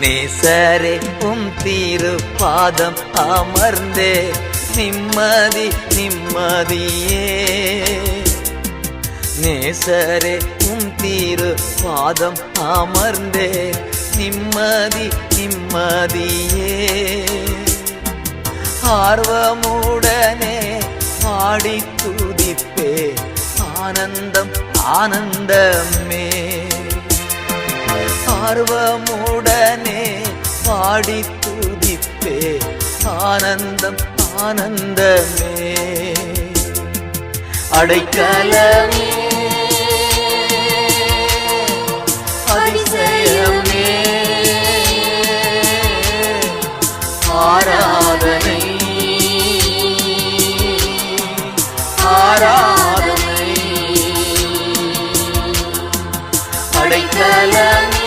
நேசரே உம் தீரு பாதம் அமர்ந்தே நிம்மதி நிம்மதியே. நேசரே உம் தீரு பாதம் அமர்ந்தே நிம்மதி நிம்மதியே. ஆர்வமுடனே பாடி துதிப்பே ஆனந்தம் ஆனந்தமே. ஆர்வமுடனே பாடி துதிப்பே ஆனந்தம் ஆனந்தமே. அடைக்கலமே. அதிசயமே. ஆராதனை. ஆராதனை. அடைக்கலமே.